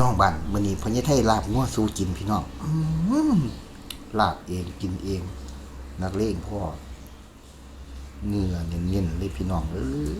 น้องบ้านมื้อนี้พญาไทลาบงัวสู้กินพี่น้องอื้อหือลาบเองกินเอง นักเลงพ่อเนื้อเน้นๆเลยพี่น้องเอ้ย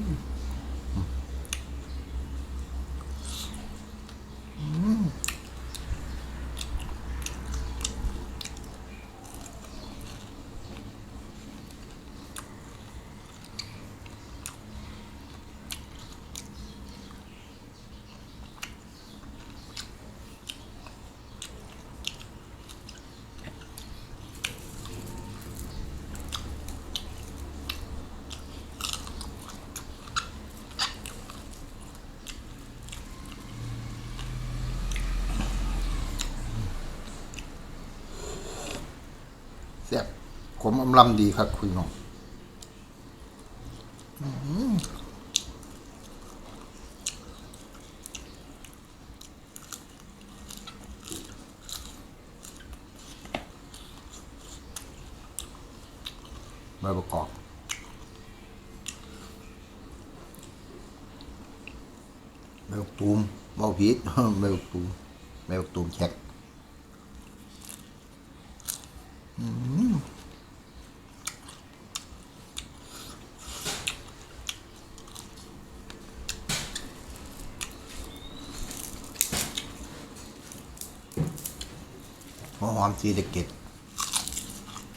ซ่บขมอำลำดีครับคุณน้องใบประกอบใบบักตูมเบาพีดใบบักตูมใบบักตูมแขก หัวหอมสีเด็กเก็ด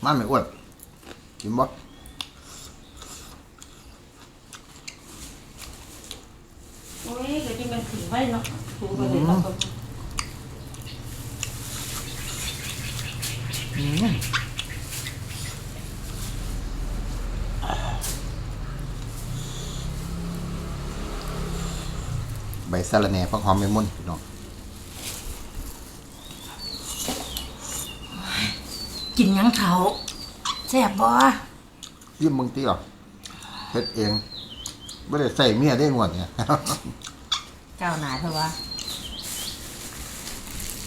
มันไม่อ้วนกินบ่โอ้ยเดี๋ยวจะเป็นถึงไว้เนาะถูกไปเลยเราก็ ใบสะระแหน่ผักหอมเมมอนพี่น้องกินยังเขาแซ่บบ่ยิ้มมึงตีหรอเฮ็ดเองไม่ได้ใส่เมียได้หมดเนี่ย เจ้าหนาเถอะวะ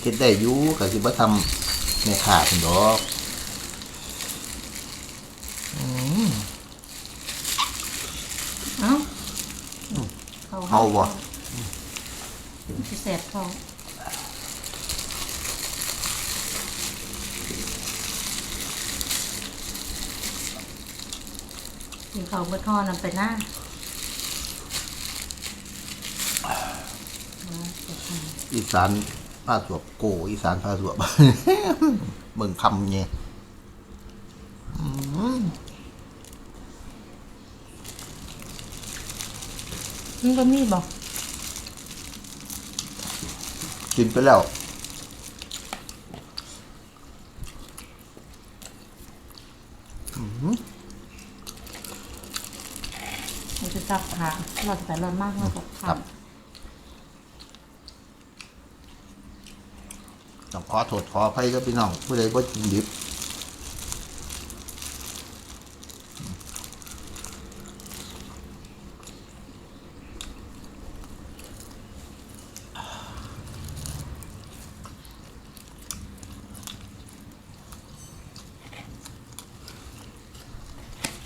เฮ็ดได้อยู่ก็สิบ่ทำ ในขาดดอกเอ้าเอาบ่สิแซ่บเขากินเขาเมื่อทอดนำไปหน้าอีสาน ผ้าสวบโกอีสานผ้าสวบเบิ่งคำเนี่ยมันก็มีบอกกินไปแล้วมันจะจับขาหลอดแต่ร้อนมากเลยกับคขา รับ ต้องขอโทษขออภัยกับพี่น้องผู้ใดบ่กินดิบ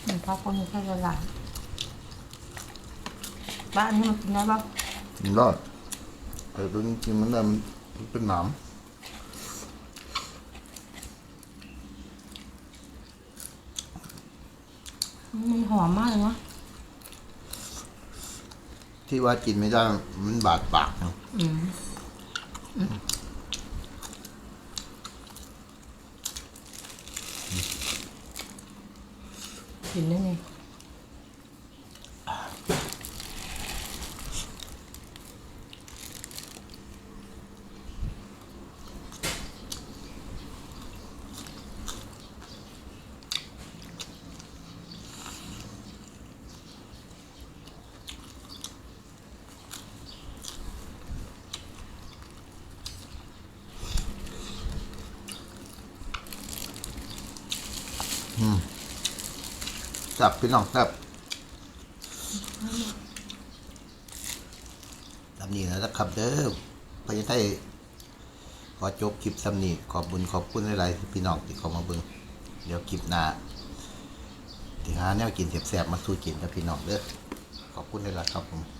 มันพักคนนี้แค่ละลายบ้านนี้มันกินได้บ้างกินรอดแต่ตัวนี้กินมันได้มันเป็นหนาม มันหอมมากเลยเนาะที่ว่ากินไม่ได้มันบาดปากเนาะอืมกินได้ไง จับพี่น้องครับสำนีแล้วนะครับเด้อพญาไทยขอจบคลิปสำนีขอบบุญขอบคุณหลายๆพี่น้องที่เข้ามาเบิ่งเดี๋ยวคลิปหน้าที่หาแนวกินแซ่บๆมาสู้กินกับพี่น้องเด้อขอบคุณหลายๆครับผม